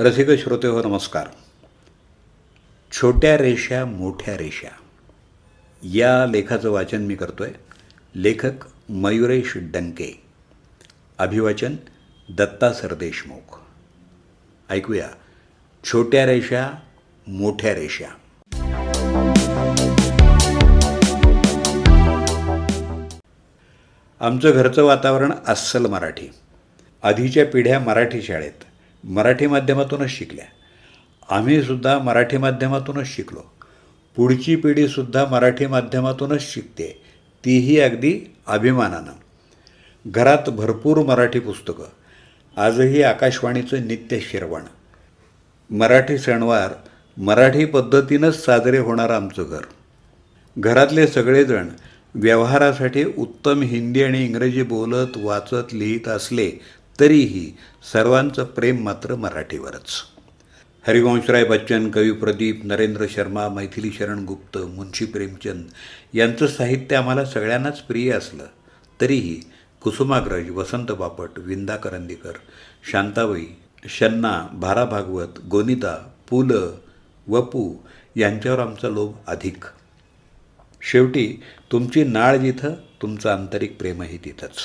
रसिक श्रोते हो नमस्कार. छोट्या रेषा मोठ्या रेषा. या लेखाचं वाचन मी करतोय. लेखक मयुरेश डंके. अभिवाचन दत्ता सरदेशमुख. ऐकूया. छोट्या रेषा मोठ्या रेषा. आमचं घरचं वातावरण अस्सल मराठी. आधीच्या पिढ्या मराठी शाळेत. मराठी माध्यमातूनच शिकल्या. आम्हीसुद्धा मराठी माध्यमातूनच शिकलो. पुढची पिढीसुद्धा मराठी माध्यमातूनच शिकते तीही अगदी अभिमानानं. घरात भरपूर मराठी पुस्तकं आजही आकाशवाणीचं नित्य शिरवण. मराठी सणवार मराठी पद्धतीनंच साजरे होणारं आमचं घर. घरातले सगळेजण व्यवहारासाठी उत्तम हिंदी आणि इंग्रजी बोलत वाचत लिहित असले तरीही सर्वांचं प्रेम मात्र मराठीवरच. हरिवंशराय बच्चन कवी प्रदीप नरेंद्र शर्मा मैथिली शरण गुप्त मुन्शी प्रेमचंद यांचं साहित्य आम्हाला सगळ्यांनाच प्रिय असलं तरीही कुसुमाग्रज वसंत बापट विंदा करंदीकर शांताबाई शन्ना भारा भागवत गोनिता पु ल वपू यांच्यावर आमचा लोभ अधिक. शेवटी तुमची नाळ जिथं तुमचं आंतरिक प्रेमही तिथंच.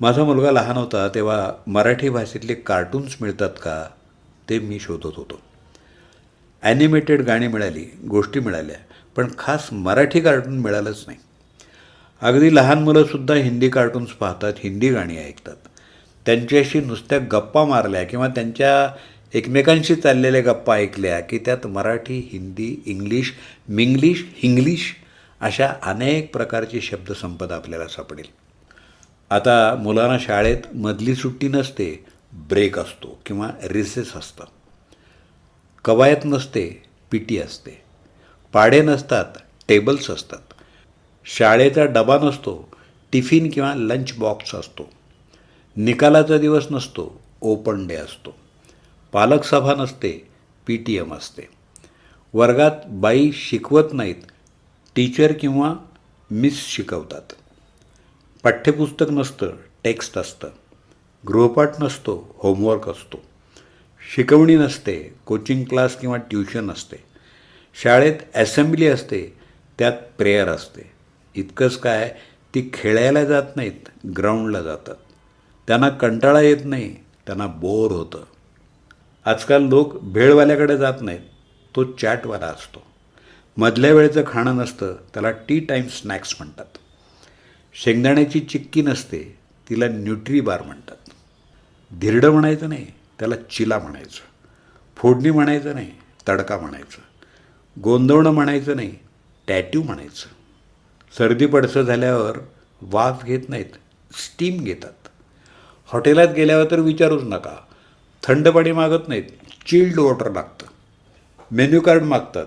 माझा मुलगा लहान होता तेव्हा मराठी भाषेतले कार्टून्स मिळतात का ते मी शोधत होतो. ॲनिमेटेड गाणी मिळाली गोष्टी मिळाल्या पण खास मराठी कार्टून मिळालंच नाही. अगदी लहान मुलंसुद्धा हिंदी कार्टून्स पाहतात हिंदी गाणी ऐकतात. त्यांच्याशी नुसत्या गप्पा मारल्या किंवा त्यांच्या एकमेकांशी चाललेल्या गप्पा ऐकल्या की त्यात Marathi Hindi English Minglish Hinglish अशा अनेक प्रकारची शब्दसंपदा आपल्याला सापडेल. आता मुलांना शाळेत मधली सुट्टी नसते ब्रेक असतो किंवा रिसेस असतं. कवायत नसते पी टी असते. पाडे नसतात टेबल्स असतात. शाळेचा डबा नसतो टिफिन किंवा लंच बॉक्स असतो. निकालाचा दिवस नसतो ओपन डे असतो. पालक सभा नसते पी टी एम असते. वर्गात बाई शिकवत नाहीत टीचर किंवा मिस शिकवतात. पाठ्यपुस्तक नसतं टेक्स्ट असतं. गृहपाठ नसतो होमवर्क असतो. शिकवणी नसते कोचिंग क्लास किंवा ट्युशन असते. शाळेत ॲसेंब्ली असते त्यात प्रेयर असते. इतकंच काय ती खेळायला जात नाहीत ग्राउंडला जातात. त्यांना कंटाळा येत नाही त्यांना बोर होतं. आजकाल लोक भेळवाल्याकडे जात नाहीत तो चॅटवाला असतो. मधल्या वेळेचं खाणं नसतं त्याला टी टाईम स्नॅक्स म्हणतात. शेंगदाण्याची चिक्की नसते तिला न्यूट्री बार म्हणतात. धिरडं म्हणायचं नाही त्याला चिला म्हणायचं. फोडणी म्हणायचं नाही तडका म्हणायचं. गोंधवणं म्हणायचं नाही टॅट्यू म्हणायचं. सर्दी पडसं झाल्यावर वाफ घेत नाहीत स्टीम घेतात. हॉटेलात गेल्यावर तर विचारूच नका. थंड पाणी मागत नाहीत चिल्ड वॉटर लागतं मेन्यू कार्ड मागतात.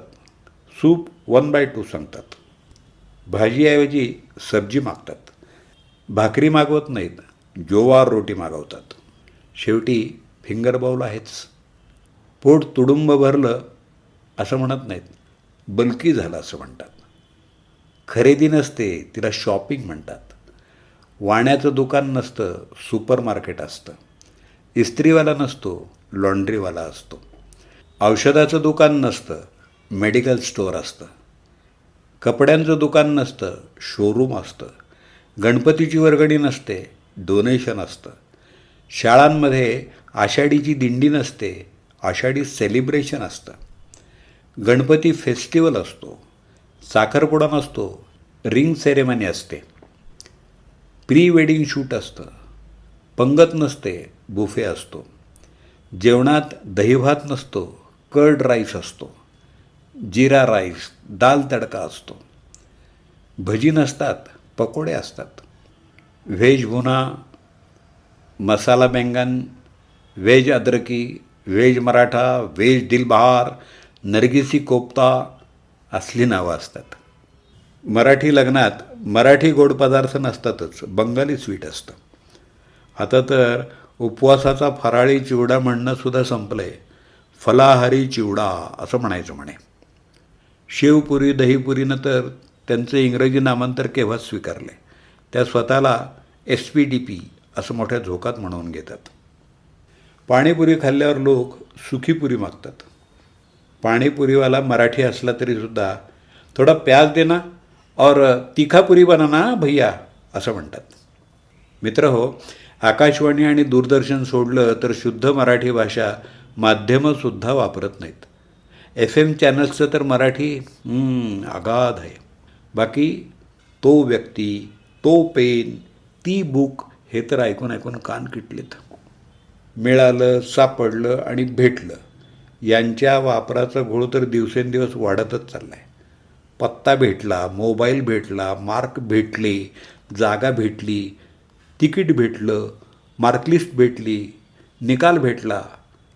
सूप वन बाय टू सांगतात. भाजीऐवजी सब्जी मागतात. भाकरी मागवत नाहीत जोवार रोटी मागवतात. शेवटी फिंगर बाऊल आहेच. पोट तुडुंब भरलं असं म्हणत नाहीत बल्की झालं असं म्हणतात. खरेदी नसते तिला शॉपिंग म्हणतात. वाण्याचं दुकान नसतं सुपर मार्केट असतं. इस्त्रीवाला नसतो लॉन्ड्रीवाला असतो. औषधाचं दुकान नसतं मेडिकल स्टोअर असतं. कपड्यांचं दुकान नसतं शोरूम असतं. गणपतीची वर्गणी नसते डोनेशन असतं. शाळांमध्ये आषाढीची दिंडी नसते आषाढी सेलिब्रेशन असतं. गणपती फेस्टिवल असतो साखरपुडा नसतो रिंग सेरेमनी असते. प्री वेडिंग शूट असतं पंगत नसते बुफे असतो. जेवणात दहीभात नसतो कर्ड राईस असतो. जिरा राईस दाल तडका असतो. भजी नसतात पकोडे असतात. व्हेज भुना मसाला बेंगन व्हेज अद्रकी व्हेज मराठा व्हेज दिलबहार नरगिसी कोफ्ता असली नावं असतात. मराठी लग्नात मराठी गोड पदार्थ नसतातच बंगाली स्वीट असतं. आता तर उपवासाचा फराळी चिवडा म्हणणंसुद्धा संपलं आहे फलाहारी चिवडा असं म्हणायचं म्हणे. शेवपुरी दहीपुरीनं तर त्यांचं इंग्रजी नामांतर केव्हाच स्वीकारलं? त्या स्वतःला एस पी डी पी असं मोठ्या झोकात म्हणून घेतात. पाणीपुरी खाल्ल्यावर लोक सुखीपुरी मागतात. पाणीपुरीवाला मराठी असला तरीसुद्धा थोडा प्याज देना और तिखापुरी बनाना भैया असं म्हणतात. मित्र हो आकाशवाणी आणि दूरदर्शन सोडलं तर शुद्ध मराठी भाषा माध्यमंसुद्धा वापरत नाहीत. एफ एम चॅनल्सचं तर मराठी अगाध आहे. बाकी तो व्यक्ती तो पेन ती बुक हे तर ऐकून ऐकून कान किटलेत. मिळालं सापडलं आणि भेटलं. यांच्या वापराचा घोळ तर दिवसेंदिवस वाढतच चालला आहे पत्ता भेटला मोबाईल भेटला मार्क भेटले जागा भेटली तिकीट भेटलं मार्कलिस्ट भेटली निकाल भेटला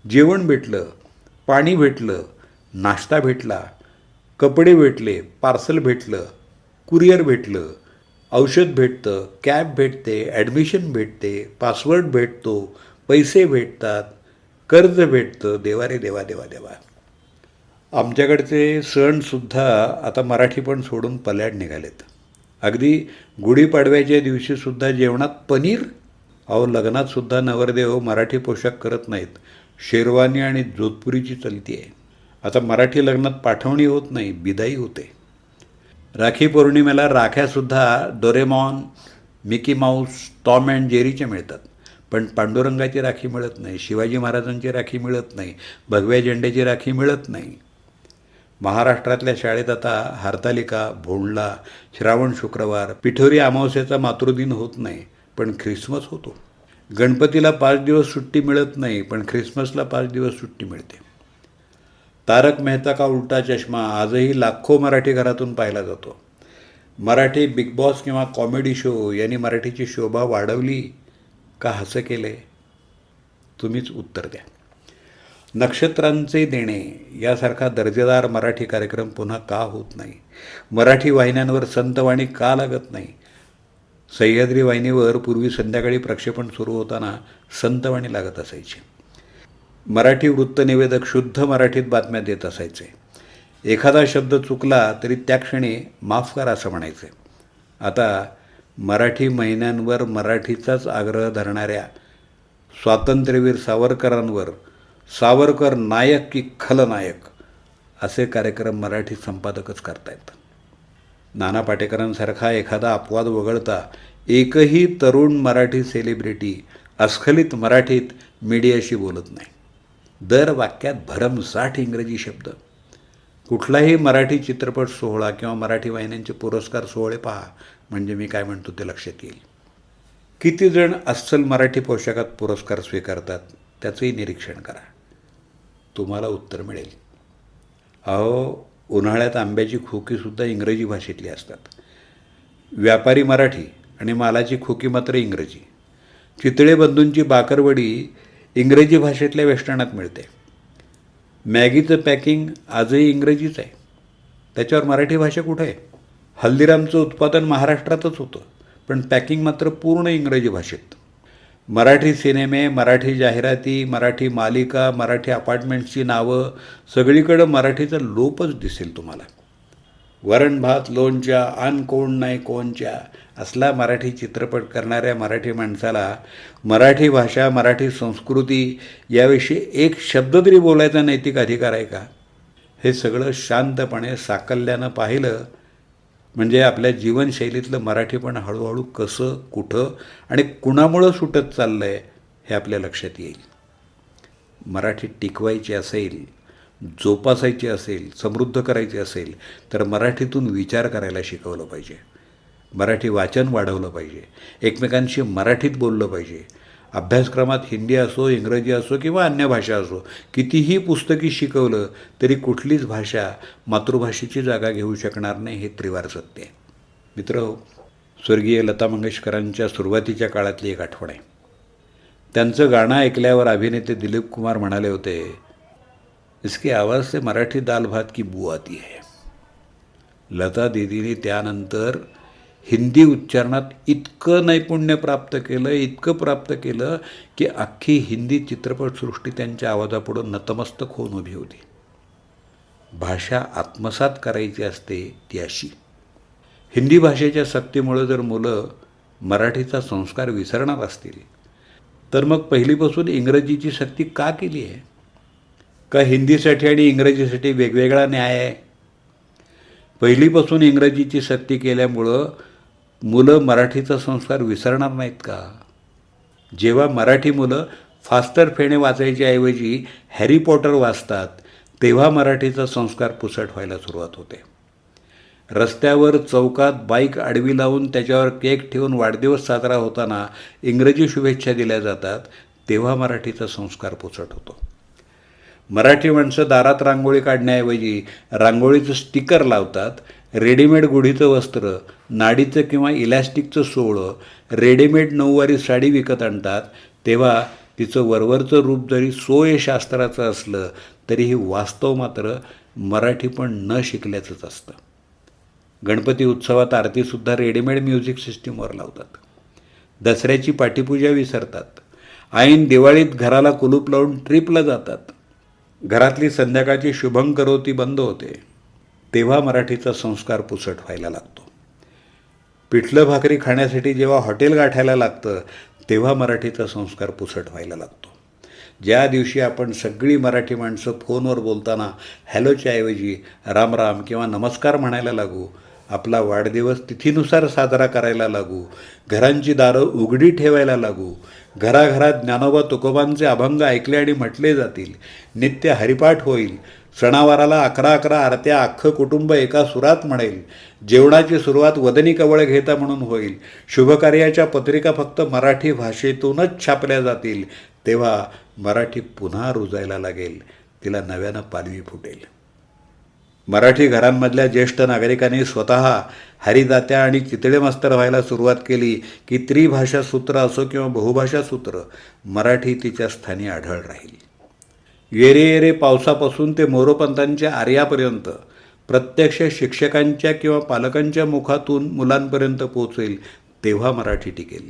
जेवण भेटलं पाणी भेटलं नाश्ता भेटला कपडे भेटले पार्सल भेटलं कुरिअर भेटलं औषध भेटतं कॅब भेटते ॲडमिशन भेटते पासवर्ड भेटतो पैसे भेटतात कर्ज भेटतं देवा रे देवा देवा देवा. आमच्याकडचे सणसुद्धा आता मराठी पण सोडून पल्याड निघालेत. अगदी गुढीपाडव्याच्या दिवशीसुद्धा जेवणात पनीर? अहो लग्नातसुद्धा नवरदेव मराठी पोशाख करत नाहीत. शेरवानी आणि जोधपुरीची चलती आहे. आता मराठी लग्नात पाठवणी होत नाही बिदाई होते. राखी पौर्णिमेला राख्यासुद्धा Doraemon Mickey Mouse Tom and जेरीच्या मिळतात. पण पांडुरंगाची राखी मिळत नाही शिवाजी महाराजांची राखी मिळत नाही भगव्या झेंड्याची राखी मिळत नाही. महाराष्ट्रातल्या शाळेत आता हरतालिका भोंडला श्रावण शुक्रवार पिठोरी अमावस्याचा मातृदिन होत नाही पण ख्रिसमस होतो. गणपतीला पाच दिवस सुट्टी मिळत नाही पण ख्रिसमसला पाच दिवस सुट्टी मिळते. तारक मेहता का उलटा चष्मा आजही लाखो मराठी घरातून पाहिला जातो. मराठी बिग बॉस किंवा कॉमेडी शो यांनी मराठीची शोभा वाढवली का हसं केले? तुम्हीच उत्तर द्या. नक्षत्रांचे देणे यासारखा दर्जेदार मराठी कार्यक्रम पुन्हा का होत नाही? मराठी वाहिन्यांवर संतवाणी का लागत नाही? सह्याद्री वाहिनीवर पूर्वी संध्याकाळी प्रक्षेपण सुरू होताना संतवाणी लागत असायची. मराठी वृत्तनिवेदक शुद्ध मराठीत बातम्या देत असायचे. एखादा शब्द चुकला तरी त्या क्षणी माफ करा असं म्हणायचे. आता मराठी महिन्यांवर मराठीचाच आग्रह धरणाऱ्या स्वातंत्र्यवीर सावरकरांवर सावरकर नायक की खलनायक असे कार्यक्रम मराठी संपादकच करतायत. नाना पाटेकरांसारखा एखादा अपवाद वगळता एकही तरुण मराठी सेलिब्रिटी अस्खलित मराठीत मीडियाशी बोलत नाही. दर वाक्यात भरमसाठ इंग्रजी शब्द. कुठलाही मराठी चित्रपट सोहळा किंवा मराठी वाहिन्यांचे पुरस्कार सोहळे पहा म्हणजे मी काय म्हणतो ते लक्षात येईल. किती जण अस्सल मराठी पोशाखात पुरस्कार स्वीकारतात त्याचंही निरीक्षण करा. तुम्हाला उत्तर मिळेल. अहो उन्हाळ्यात आंब्याची खोकीसुद्धा इंग्रजी भाषेतली असतात. व्यापारी मराठी आणि मालाची खोकी मात्र इंग्रजी. चितळे बंधूंची बाकरवडी इंग्रजी भाषेतल्या वेष्टणात मिळते. मॅगीचं पॅकिंग आजही इंग्रजीच आहे. त्याच्यावर मराठी भाषा कुठं आहे? हल्दीरामचं उत्पादन महाराष्ट्रातच होतं पण पॅकिंग मात्र पूर्ण इंग्रजी भाषेत. मराठी सिनेमे मराठी जाहिराती मराठी मालिका मराठी अपार्टमेंट्सची नावं सगळीकडं मराठीचा लोपच दिसेल तुम्हाला. वरण भात लोणच्या आण कोण नाही कोणच्या असला मराठी चित्रपट करणाऱ्या मराठी माणसाला मराठी भाषा मराठी संस्कृती याविषयी एक शब्द तरी बोलायचा नैतिक अधिकार आहे का? हे सगळं शांतपणे साकल्यानं पाहिलं म्हणजे आपल्या जीवनशैलीतलं मराठीपण हळूहळू कसं कुठं आणि कुणामुळं सुटत चाललं आहे हे आपल्या लक्षात येईल. मराठी टिकवायची असेल जोपासायची असेल समृद्ध करायची असेल तर मराठीतून विचार करायला शिकवलं पाहिजे. मराठी वाचन वाढवलं पाहिजे. एकमेकांशी मराठीत बोललं पाहिजे. अभ्यासक्रमात हिंदी असो इंग्रजी असो किंवा अन्य भाषा असो कितीही पुस्तकी शिकवलं तरी कुठलीच भाषा मातृभाषेची जागा घेऊ शकणार नाही हे त्रिवार सत्य आहे. मित्र स्वर्गीय लता मंगेशकरांच्या सुरुवातीच्या काळातली एक आठवण आहे. त्यांचं गाणं ऐकल्यावर अभिनेते दिलीप कुमार म्हणाले होते इसकी आवाज़ से मराठी दाल भात की बू आती है। लता दीदीने त्यानंतर हिंदी उच्चारणात इतकं नैपुण्य प्राप्त केलं इतकं प्राप्त केलं की अख्खी हिंदी चित्रपटसृष्टी त्यांच्या आवाजापुढं नतमस्तक होऊन उभी होती. भाषा आत्मसात करायची असते ती अशी हिंदी भाषेच्या सक्तीमुळं जर मुलं मराठीचा संस्कार विसरणार असतील तर मग पहिलीपासून इंग्रजीची सक्ती का केली आहे? का हिंदीसाठी आणि इंग्रजीसाठी वेगवेगळा न्याय आहे? पहिलीपासून इंग्रजीची सक्ती केल्यामुळं मुलं मराठीचा संस्कार विसरणार नाहीत का? जेव्हा मराठी मुलं फास्टर फेणे वाचायच्या ऐवजी हॅरी पॉटर वाचतात तेव्हा मराठीचा संस्कार पुसट व्हायला सुरुवात होते. रस्त्यावर चौकात बाईक आडवी लावून त्याच्यावर केक ठेवून वाढदिवस साजरा होताना इंग्रजी शुभेच्छा दिल्या जातात तेव्हा मराठीचा संस्कार पुसट होतो. मराठी माणसं दारात रांगोळी काढण्याऐवजी रांगोळीचं स्टिकर लावतात रेडीमेड गुढीचं वस्त्र नाडीचं किंवा इलॅस्टिकचं सोहळं रेडीमेड नऊवारी साडी विकत आणतात तेव्हा तिचं वरवरचं रूप जरी सोयशास्त्राचं असलं तरीही वास्तव मात्र मराठी पण न शिकल्याचंच असतं. गणपती उत्सवात आरतीसुद्धा रेडीमेड म्युझिक सिस्टीमवर लावतात. दसऱ्याची पाठीपूजा विसरतात. ऐन दिवाळीत घराला कुलूप लावून ट्रिपला जातात. घरातली संध्याकाळची शुभंकरोती बंद होते तेव्हा मराठीचा संस्कार पुसट व्हायला लागतो. पिठलं भाकरी खाण्यासाठी जेव्हा हॉटेल गाठायला लागतं तेव्हा मराठीचा संस्कार पुसट व्हायला लागतो. ज्या दिवशी आपण सगळी मराठी माणसं फोनवर बोलताना हॅलोच्या ऐवजी राम राम किंवा नमस्कार म्हणायला लागू आपला वाढदिवस तिथीनुसार साजरा करायला लागू. घरांची दारं उघडी ठेवायला लागू. घराघरात ज्ञानोबा तुकोबांचे अभंग ऐकले आणि म्हटले जातील. नित्य हरिपाठ होईल. सणावाराला अकरा अकरा आरत्या अख्खं कुटुंब एका सुरात म्हणेल. जेवणाची सुरुवात वदनी कवळ घेता म्हणून होईल. शुभकार्याच्या पत्रिका फक्त मराठी भाषेतूनच छापल्या जातील. तेव्हा मराठी पुन्हा रुजायला लागेल. तिला नव्यानं पालवी फुटेल. मराठी घरांमधल्या ज्येष्ठ नागरिकांनी स्वतः हरिदात्या आणि चितळे मास्तर व्हायला सुरुवात केली की त्रिभाषा सूत्र असो किंवा बहुभाषा सूत्र मराठी तिच्या स्थानी आढळ राहील. येरे येरे पावसापासून ते मोरोपंतांच्या आर्यापर्यंत प्रत्यक्ष शिक्षकांच्या किंवा पालकांच्या मुखातून मुलांपर्यंत पोहोचेल तेव्हा मराठी टिकेल.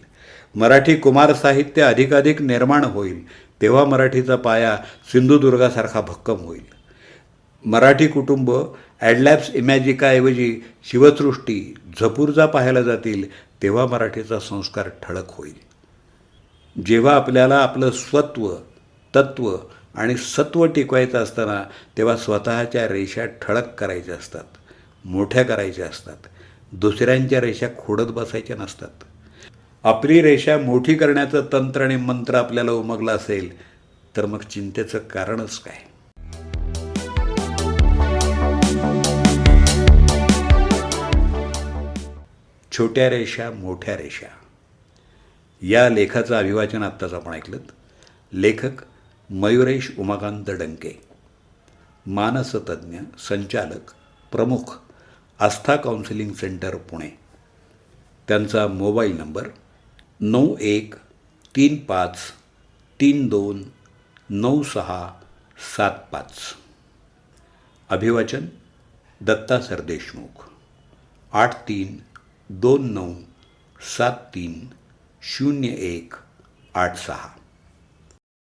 मराठी कुमार साहित्य अधिकाधिक निर्माण होईल तेव्हा मराठीचा पाया सिंधुदुर्गासारखा भक्कम होईल. मराठी कुटुंब ॲडलॅब्स इमॅजिकाऐवजी शिवसृष्टी झपूर्जा पाहायला जातील तेव्हा मराठीचा संस्कार ठळक होईल. जेव्हा आपल्याला आपलं स्वत्व तत्व आणि सत्व टिकवायचं असताना तेव्हा स्वतःच्या रेषा ठळक करायच्या असतात मोठ्या करायच्या असतात. दुसऱ्यांच्या रेषा खोडत बसायच्या नसतात. आपली रेषा मोठी करण्याचं तंत्र आणि मंत्र आपल्याला उमगलं असेल तर मग चिंतेचं कारणच काय? छोट्या रेषा मोठ्या रेषा. या लेखाचं अभिवाचन आत्ताच आपण ऐकलं लेखक मयुरेश उमाकांत डंके. मानसतज्ञ संचालक प्रमुख आस्था काउन्सिलिंग सेंटर पुणे. त्यांचा मोबाईल नंबर नऊ एक तीन पाच तीन दोन नऊ सहा सात पाच. अभिवाचन दत्ता सरदेशमुख. आठ तीन दोन नऊ सात तीन शून्य एक आठ सहा.